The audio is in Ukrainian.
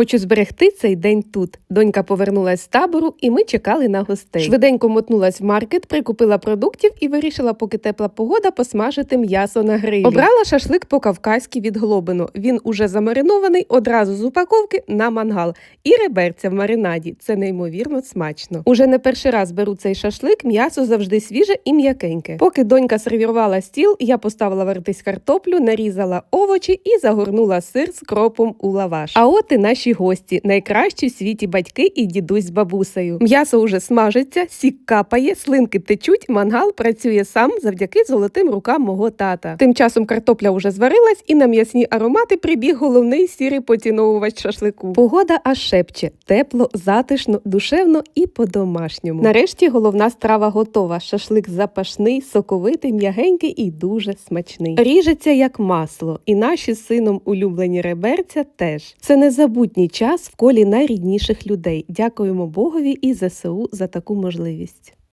Хочу зберегти цей день тут. Донька повернулась з табору, і ми чекали на гостей. Швиденько мотнулась в маркет, прикупила продуктів і вирішила, поки тепла погода, посмажити м'ясо на грилі. Обрала шашлик по-кавказьки від глобину. Він уже замаринований одразу з упаковки на мангал. І реберця в маринаді. Це неймовірно смачно. Уже не перший раз беру цей шашлик, м'ясо завжди свіже і м'якеньке. Поки донька сервірувала стіл, я поставила варитись картоплю, нарізала овочі і загорнула сир з кропом у лаваш. А от і наші гості, найкращі в світі батьки і дідусь з бабусею. М'ясо уже смажиться, сік капає, слинки течуть, мангал працює сам завдяки золотим рукам мого тата. Тим часом картопля уже зварилась, і на м'ясні аромати прибіг головний сірий поціновувач шашлику. Погода аж шепче, тепло, затишно, душевно і по-домашньому. Нарешті головна страва готова. Шашлик запашний, соковитий, м'ягенький і дуже смачний. Ріжеться як масло, і наші з сином улюблені реберця теж. Це незабутній час в колі найрідніших людей. Дякуємо Богові і ЗСУ за таку можливість.